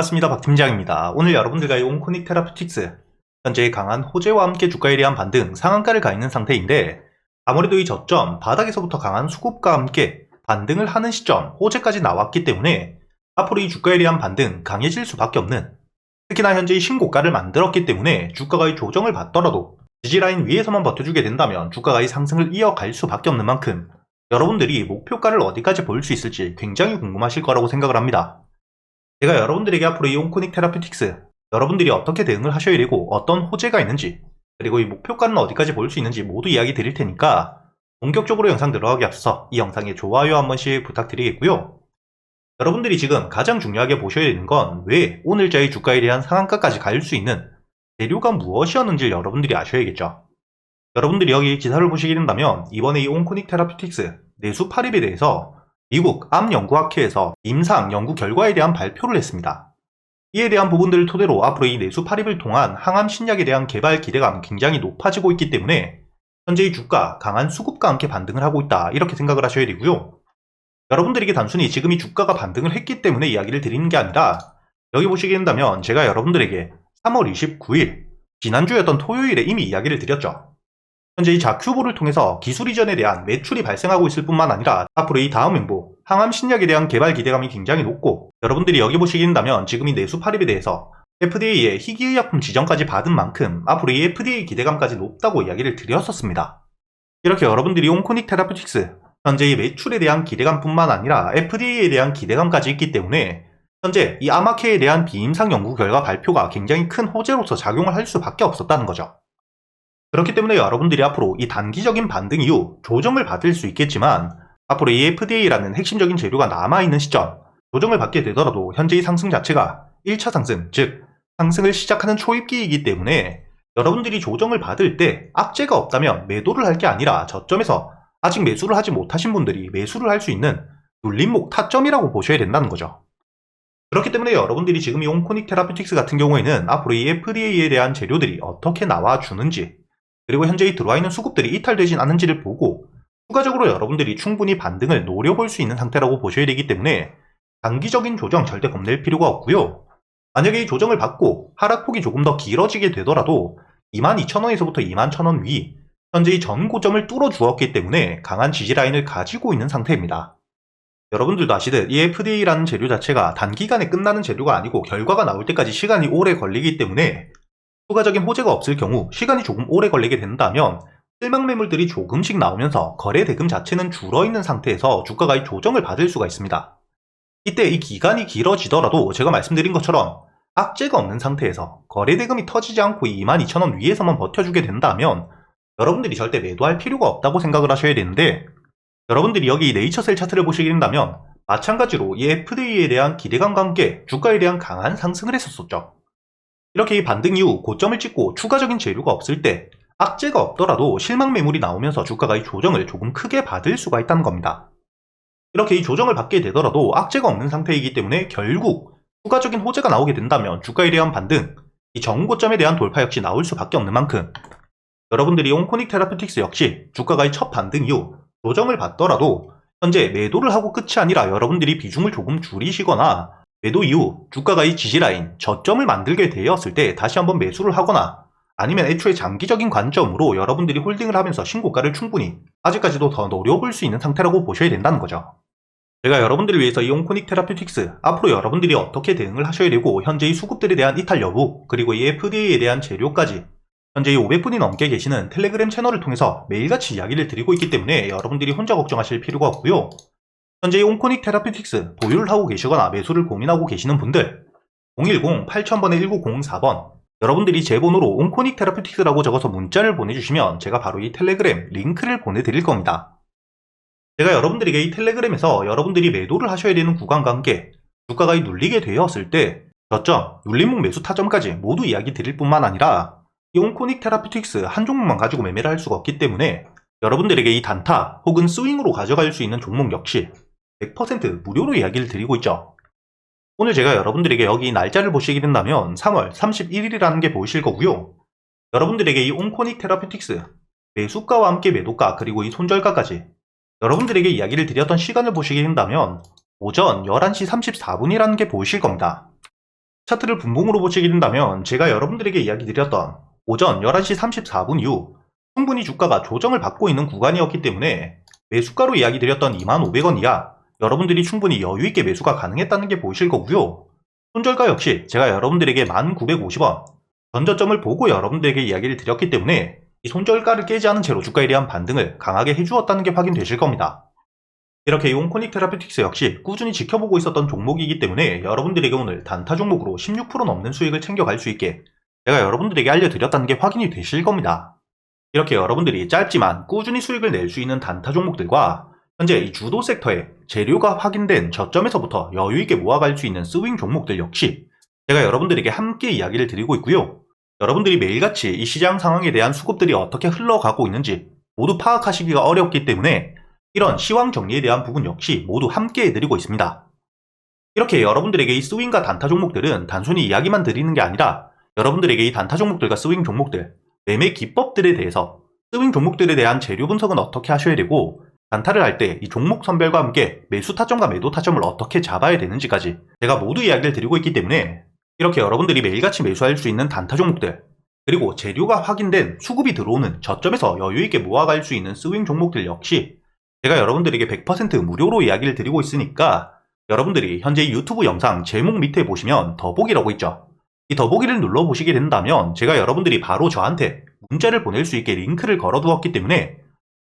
반갑습니다. 박 팀장입니다. 오늘 여러분들과의 온코닉 테라피틱스 현재 강한 호재와 함께 주가에 대한 반등 상한가를 가 있는 상태인데 아무래도 이 저점 바닥에서부터 강한 수급과 함께 반등을 하는 시점 호재까지 나왔기 때문에 앞으로 이 주가에 대한 반등 강해질 수밖에 없는 특히나 현재 이 신고가를 만들었기 때문에 주가가 이 조정을 받더라도 지지라인 위에서만 버텨주게 된다면 주가가 이 상승을 이어갈 수밖에 없는 만큼 여러분들이 목표가를 어디까지 볼 수 있을지 굉장히 궁금하실 거라고 생각을 합니다. 제가 여러분들에게 앞으로 이 온코닉 테라피틱스 여러분들이 어떻게 대응을 하셔야 되고 어떤 호재가 있는지 그리고 이 목표가는 어디까지 볼 수 있는지 모두 이야기 드릴 테니까 본격적으로 영상 들어가기 앞서 이 영상에 좋아요 한 번씩 부탁드리겠고요. 여러분들이 지금 가장 중요하게 보셔야 되는 건 왜 오늘자의 주가에 대한 상한가까지 갈 수 있는 재료가 무엇이었는지 여러분들이 아셔야겠죠. 여러분들이 여기 기사를 보시게 된다면 이번에 이 온코닉 테라피틱스 내수 팔입에 대해서 미국 암연구학회에서 임상 연구 결과에 대한 발표를 했습니다. 이에 대한 부분들을 토대로 앞으로 이 내수 팔입을 통한 항암 신약에 대한 개발 기대감 굉장히 높아지고 있기 때문에 현재의 주가 강한 수급과 함께 반등을 하고 있다 이렇게 생각을 하셔야 되고요. 여러분들에게 단순히 지금 이 주가가 반등을 했기 때문에 이야기를 드리는 게 아니라 여기 보시게 된다면 제가 여러분들에게 3월 29일 지난주였던 토요일에 이미 이야기를 드렸죠. 현재 이 자큐보를 통해서 기술 이전에 대한 매출이 발생하고 있을 뿐만 아니라 앞으로 이 다음 행보 항암 신약에 대한 개발 기대감이 굉장히 높고 여러분들이 여기 보시게 된다면 지금 이 내수 팔입에 대해서 FDA의 희귀의약품 지정까지 받은 만큼 앞으로 이 FDA 기대감까지 높다고 이야기를 드렸었습니다. 이렇게 여러분들이 온코닉 테라피틱스 현재 이 매출에 대한 기대감뿐만 아니라 FDA에 대한 기대감까지 있기 때문에 현재 이 아마케에 대한 비임상 연구 결과 발표가 굉장히 큰 호재로서 작용을 할 수밖에 없었다는 거죠. 그렇기 때문에 여러분들이 앞으로 이 단기적인 반등 이후 조정을 받을 수 있겠지만 앞으로 이 FDA라는 핵심적인 재료가 남아있는 시점 조정을 받게 되더라도 현재의 상승 자체가 1차 상승, 즉 상승을 시작하는 초입기이기 때문에 여러분들이 조정을 받을 때 악재가 없다면 매도를 할 게 아니라 저점에서 아직 매수를 하지 못하신 분들이 매수를 할 수 있는 눌림목 타점이라고 보셔야 된다는 거죠. 그렇기 때문에 여러분들이 지금 이 온 코닉 테라피틱스 같은 경우에는 앞으로 이 FDA에 대한 재료들이 어떻게 나와주는지 그리고 현재 들어와 있는 수급들이 이탈되진 않은지를 보고 추가적으로 여러분들이 충분히 반등을 노려볼 수 있는 상태라고 보셔야 되기 때문에 단기적인 조정 절대 겁낼 필요가 없고요. 만약에 이 조정을 받고 하락폭이 조금 더 길어지게 되더라도 22,000원에서부터 21,000원 위 현재 이전 고점을 뚫어 주었기 때문에 강한 지지 라인을 가지고 있는 상태입니다. 여러분들도 아시듯 이 FDA라는 재료 자체가 단기간에 끝나는 재료가 아니고 결과가 나올 때까지 시간이 오래 걸리기 때문에 추가적인 호재가 없을 경우 시간이 조금 오래 걸리게 된다면 실망 매물들이 조금씩 나오면서 거래 대금 자체는 줄어있는 상태에서 주가가 이 조정을 받을 수가 있습니다. 이때 이 기간이 길어지더라도 제가 말씀드린 것처럼 악재가 없는 상태에서 거래 대금이 터지지 않고 22,000원 위에서만 버텨주게 된다면 여러분들이 절대 매도할 필요가 없다고 생각을 하셔야 되는데 여러분들이 여기 네이처셀 차트를 보시게 된다면 마찬가지로 이 FDA에 대한 기대감과 함께 주가에 대한 강한 상승을 했었었죠. 이렇게 이 반등 이후 고점을 찍고 추가적인 재료가 없을 때 악재가 없더라도 실망 매물이 나오면서 주가가 이 조정을 조금 크게 받을 수가 있다는 겁니다. 이렇게 이 조정을 받게 되더라도 악재가 없는 상태이기 때문에 결국 추가적인 호재가 나오게 된다면 주가에 대한 반등, 이 정고점에 대한 돌파 역시 나올 수밖에 없는 만큼 여러분들이 온 코닉 테라피틱스 역시 주가가 이첫 반등 이후 조정을 받더라도 현재 매도를 하고 끝이 아니라 여러분들이 비중을 조금 줄이시거나 매도 이후 주가가 이 지지라인 저점을 만들게 되었을 때 다시 한번 매수를 하거나 아니면 애초에 장기적인 관점으로 여러분들이 홀딩을 하면서 신고가를 충분히 아직까지도 더 노려볼 수 있는 상태라고 보셔야 된다는 거죠. 제가 여러분들을 위해서 이 온코닉 테라피틱스 앞으로 여러분들이 어떻게 대응을 하셔야 되고 현재의 수급들에 대한 이탈 여부 그리고 이 FDA에 대한 재료까지 현재 이 500분이 넘게 계시는 텔레그램 채널을 통해서 매일같이 이야기를 드리고 있기 때문에 여러분들이 혼자 걱정하실 필요가 없고요. 현재 이 온코닉 테라피틱스 보유를 하고 계시거나 매수를 고민하고 계시는 분들 010-8000번에 1904번 여러분들이 제 번호로 온코닉 테라피틱스라고 적어서 문자를 보내주시면 제가 바로 이 텔레그램 링크를 보내드릴 겁니다. 제가 여러분들에게 이 텔레그램에서 여러분들이 매도를 하셔야 되는 함께 주가가 눌리게 되었을 때 저점, 눌림목 매수 타점까지 모두 이야기 드릴 뿐만 아니라 이 온코닉 테라피틱스 한 종목만 가지고 매매를 할 수가 없기 때문에 여러분들에게 이 단타 혹은 스윙으로 가져갈 수 있는 종목 역시 100% 무료로 이야기를 드리고 있죠. 오늘 제가 여러분들에게 여기 날짜를 보시게 된다면 3월 31일이라는 게 보이실 거고요. 여러분들에게 이 온코닉 테라피틱스 매수가와 함께 매도가 그리고 이 손절가까지 여러분들에게 이야기를 드렸던 시간을 보시게 된다면 오전 11시 34분이라는 게 보이실 겁니다. 차트를 분봉으로 보시게 된다면 제가 여러분들에게 이야기 드렸던 오전 11시 34분 이후 충분히 주가가 조정을 받고 있는 구간이었기 때문에 매수가로 이야기 드렸던 25,500원 이하 여러분들이 충분히 여유있게 매수가 가능했다는 게 보이실 거고요. 손절가 역시 제가 여러분들에게 1,950원 전저점을 보고 여러분들에게 이야기를 드렸기 때문에 이 손절가를 깨지 않은 채로 주가에 대한 반등을 강하게 해주었다는 게 확인되실 겁니다. 이렇게 이온코닉 테라피틱스 역시 꾸준히 지켜보고 있었던 종목이기 때문에 여러분들에게 오늘 단타 종목으로 16% 넘는 수익을 챙겨갈 수 있게 제가 여러분들에게 알려드렸다는 게 확인이 되실 겁니다. 이렇게 여러분들이 짧지만 꾸준히 수익을 낼 수 있는 단타 종목들과 현재 이 주도 섹터에 재료가 확인된 저점에서부터 여유있게 모아갈 수 있는 스윙 종목들 역시 제가 여러분들에게 함께 이야기를 드리고 있고요. 여러분들이 매일같이 이 시장 상황에 대한 수급들이 어떻게 흘러가고 있는지 모두 파악하시기가 어렵기 때문에 이런 시황 정리에 대한 부분 역시 모두 함께 해드리고 있습니다. 이렇게 여러분들에게 이 스윙과 단타 종목들은 단순히 이야기만 드리는 게 아니라 여러분들에게 이 단타 종목들과 스윙 종목들, 매매 기법들에 대해서 스윙 종목들에 대한 재료 분석은 어떻게 하셔야 되고 단타를 할 때 이 종목 선별과 함께 매수 타점과 매도 타점을 어떻게 잡아야 되는지까지 제가 모두 이야기를 드리고 있기 때문에 이렇게 여러분들이 매일같이 매수할 수 있는 단타 종목들 그리고 재료가 확인된 수급이 들어오는 저점에서 여유있게 모아갈 수 있는 스윙 종목들 역시 제가 여러분들에게 100% 무료로 이야기를 드리고 있으니까 여러분들이 현재 유튜브 영상 제목 밑에 보시면 더보기라고 있죠. 이 더보기를 눌러보시게 된다면 제가 여러분들이 바로 저한테 문자를 보낼 수 있게 링크를 걸어두었기 때문에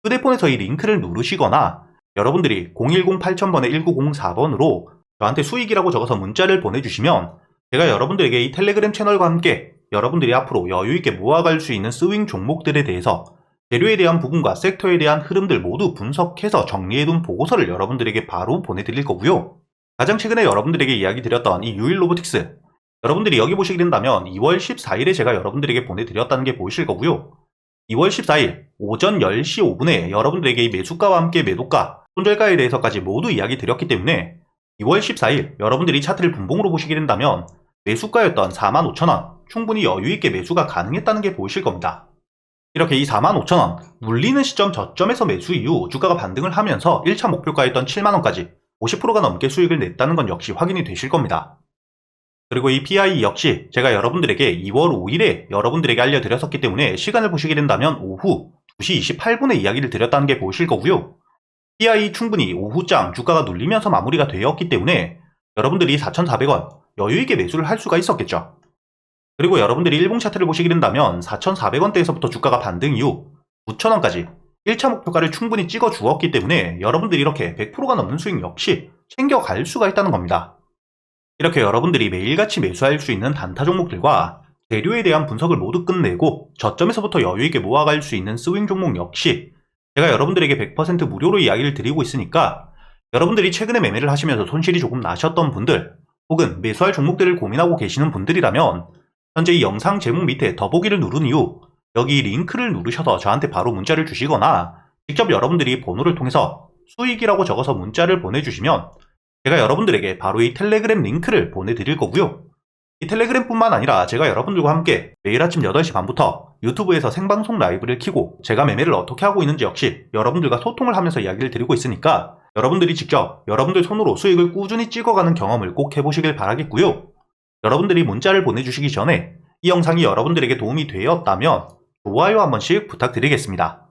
휴대폰에서 이 링크를 누르시거나 여러분들이 010-8000번에 1904번으로 저한테 수익이라고 적어서 문자를 보내주시면 제가 여러분들에게 이 텔레그램 채널과 함께 여러분들이 앞으로 여유있게 모아갈 수 있는 스윙 종목들에 대해서 재료에 대한 부분과 섹터에 대한 흐름들 모두 분석해서 정리해둔 보고서를 여러분들에게 바로 보내드릴 거고요. 가장 최근에 여러분들에게 이야기 드렸던 이 유일 로보틱스 여러분들이 여기 보시게 된다면 2월 14일에 제가 여러분들에게 보내드렸다는 게 보이실 거고요. 2월 14일 오전 10시 5분에 여러분들에게 이 매수가와 함께 매도가, 손절가에 대해서까지 모두 이야기 드렸기 때문에 2월 14일 여러분들이 차트를 분봉으로 보시게 된다면 매수가였던 45,000원 충분히 여유있게 매수가 가능했다는 게 보이실 겁니다. 이렇게 이 45,000원 눌리는 시점 저점에서 매수 이후 주가가 반등을 하면서 1차 목표가였던 7만원까지 50%가 넘게 수익을 냈다는 건 역시 확인이 되실 겁니다. 그리고 이 PI 역시 제가 여러분들에게 2월 5일에 여러분들에게 알려드렸었기 때문에 시간을 보시게 된다면 오후 2시 28분에 이야기를 드렸다는 게 보이실 거고요. PI 충분히 오후장 주가가 눌리면서 마무리가 되었기 때문에 여러분들이 4,400원 여유있게 매수를 할 수가 있었겠죠. 그리고 여러분들이 일봉 차트를 보시게 된다면 4,400원대에서부터 주가가 반등 이후 9,000원까지 1차 목표가를 충분히 찍어 주었기 때문에 여러분들이 이렇게 100%가 넘는 수익 역시 챙겨갈 수가 있다는 겁니다. 이렇게 여러분들이 매일같이 매수할 수 있는 단타 종목들과 재료에 대한 분석을 모두 끝내고 저점에서부터 여유있게 모아갈 수 있는 스윙 종목 역시 제가 여러분들에게 100% 무료로 이야기를 드리고 있으니까 여러분들이 최근에 매매를 하시면서 손실이 조금 나셨던 분들 혹은 매수할 종목들을 고민하고 계시는 분들이라면 현재 이 영상 제목 밑에 더보기를 누른 이후 여기 링크를 누르셔서 저한테 바로 문자를 주시거나 직접 여러분들이 번호를 통해서 수익이라고 적어서 문자를 보내주시면 제가 여러분들에게 바로 이 텔레그램 링크를 보내드릴 거고요. 이 텔레그램뿐만 아니라 제가 여러분들과 함께 매일 아침 8시 반부터 유튜브에서 생방송 라이브를 키고 제가 매매를 어떻게 하고 있는지 역시 여러분들과 소통을 하면서 이야기를 드리고 있으니까 여러분들이 직접 여러분들 손으로 수익을 꾸준히 찍어가는 경험을 꼭 해보시길 바라겠고요. 여러분들이 문자를 보내주시기 전에 이 영상이 여러분들에게 도움이 되었다면 좋아요 한 번씩 부탁드리겠습니다.